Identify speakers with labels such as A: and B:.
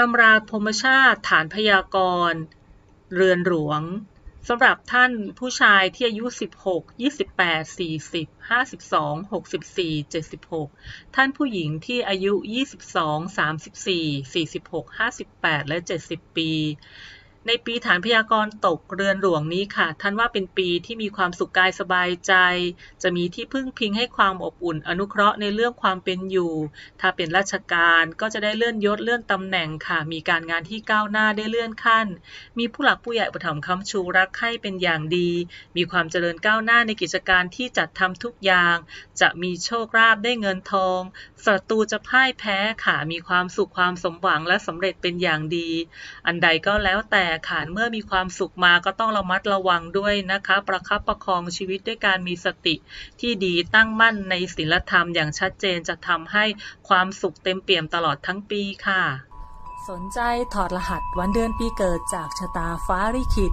A: ตำราพรหมชาติฐานพยากรณ์ เรือนหลวงสำหรับท่านผู้ชายที่อายุ 16 28 40 52 64 76 ท่านผู้หญิงที่อายุ 22 34 46 58 และ 70 ปี ในปีฐานพยากรณ์ตกเรือนหลวงนี้ค่ะ ท่านว่าเป็นปีที่มีความสุขกายสบายใจ จะมีที่พึ่งพิงให้ความอบอุ่น อนุเคราะห์ในเรื่องความเป็นอยู่ ถ้าเป็นราชการก็จะได้เลื่อนยศเลื่อนตำแหน่งค่ะ มีการงานที่ก้าวหน้าได้เลื่อนขั้น มีผู้หลักผู้ใหญ่อุปถัมคำชูรักให้เป็นอย่างดี มีความเจริญก้าวหน้าในกิจการที่จัดทำทุกอย่าง จะมีโชคลาภได้เงินทองศัตรูจะพ่ายแพ้ค่ะ มีความสุขความสมหวังและสำเร็จเป็นอย่างดี อันใดก็แล้วแต่ค่ะเมื่อมีความสุขมาก็ต้องระมัดระวังด้วยนะคะ ประคับประคองชีวิตด้วยการมีสติที่ดีตั้งมั่นในศีลธรรมอย่างชัดเจนจะทำให้ความสุขเต็มเปี่ยมตลอดทั้งปีค่ะ
B: สนใจถอดรหัสวันเดือนปีเกิดจากชะตาฟ้าริขิต